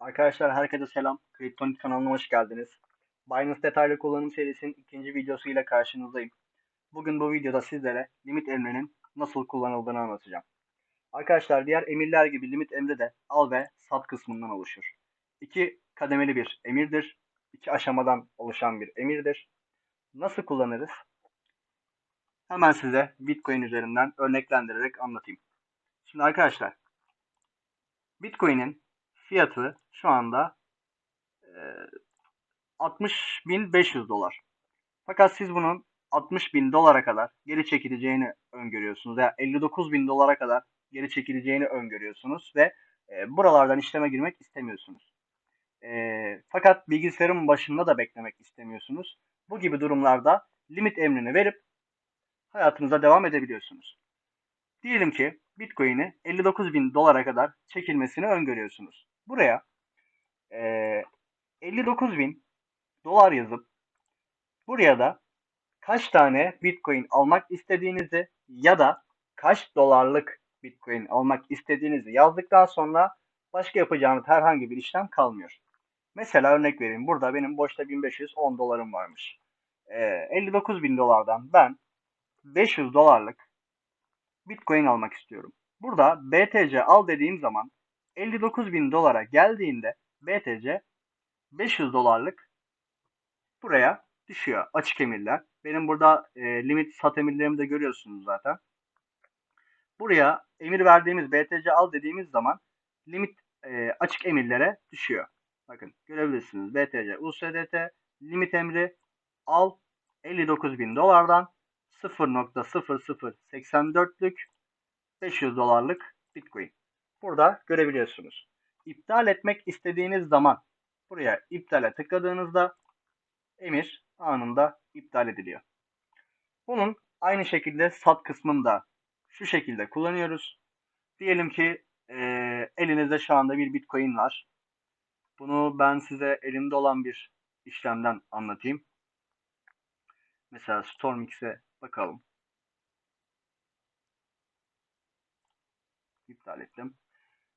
Arkadaşlar herkese selam. Kriptonit kanalına hoş geldiniz. Binance detaylı kullanım serisinin ikinci videosuyla karşınızdayım. Bugün bu videoda sizlere limit emrinin nasıl kullanıldığını anlatacağım. Arkadaşlar diğer emirler gibi limit emri de al ve sat kısmından oluşur. İki kademeli bir emirdir. İki aşamadan oluşan bir emirdir. Nasıl kullanırız? Hemen size Bitcoin üzerinden örneklendirerek anlatayım. Şimdi arkadaşlar Bitcoin'in fiyatı şu anda e, 60.500 dolar. Fakat siz bunun 60.000 dolara kadar geri çekileceğini öngörüyorsunuz veya 59.000 dolara kadar geri çekileceğini öngörüyorsunuz ve e, buralardan işleme girmek istemiyorsunuz. E, fakat bilgisayarın başında da beklemek istemiyorsunuz. Bu gibi durumlarda limit emrini verip hayatınıza devam edebiliyorsunuz. Diyelim ki Bitcoin'i 59.000 dolara kadar çekilmesini öngörüyorsunuz. Buraya eee 59.000 dolar yazıp buraya da kaç tane Bitcoin almak istediğinizi ya da kaç dolarlık Bitcoin almak istediğinizi yazdıktan sonra başka yapacağınız herhangi bir işlem kalmıyor. Mesela örnek vereyim. Burada benim boşta 1510 dolarım varmış. Eee 59.000 dolardan ben 500 dolarlık Bitcoin almak istiyorum. Burada BTC al dediğim zaman 59 bin dolara geldiğinde BTC 500 dolarlık buraya düşüyor açık emirler. Benim burada e, limit sat emirlerimi de görüyorsunuz zaten. Buraya emir verdiğimiz BTC al dediğimiz zaman limit e, açık emirlere düşüyor. Bakın görebilirsiniz. BTC USDT limit emri al 59 bin dolardan 0.0084'lük 500 dolarlık Bitcoin. Burada görebiliyorsunuz. İptal etmek istediğiniz zaman buraya iptale tıkladığınızda emir anında iptal ediliyor. Bunun aynı şekilde sat kısmında şu şekilde kullanıyoruz. Diyelim ki e, elinizde şu anda bir Bitcoin var. Bunu ben size elimde olan bir işlemden anlatayım. Mesela StormX'e bakalım. İptal ettim.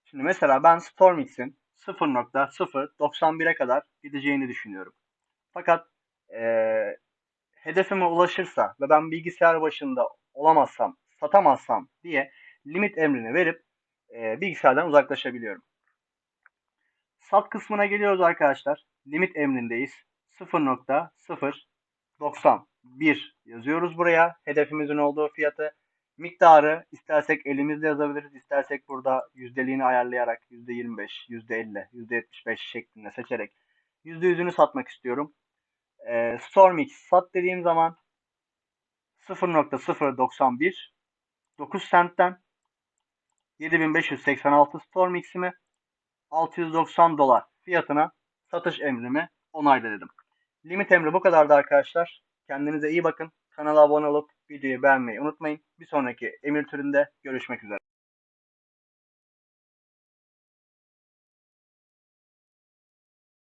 Şimdi mesela ben StormX'in 0.091'e kadar gideceğini düşünüyorum. Fakat eee hedefime ulaşırsa ve ben bilgisayar başında olamazsam, satamazsam diye limit emrini verip eee, bilgisayardan uzaklaşabiliyorum. Sat kısmına geliyoruz arkadaşlar. Limit emrindeyiz. 0.091 yazıyoruz buraya. Hedefimizin olduğu fiyatı. Miktarı istersek elimizle yazabiliriz. istersek burada yüzdeliğini ayarlayarak %25, %50, %75 şeklinde seçerek %100'ünü satmak istiyorum. Ee, StormX sat dediğim zaman 0.091 9 centten 7586 StormX'imi 690 dolar fiyatına satış emrimi onayla dedim. Limit emri bu kadardı arkadaşlar. Kendinize iyi bakın. Kanala abone olup videoyu beğenmeyi unutmayın. Bir sonraki emir türünde görüşmek üzere.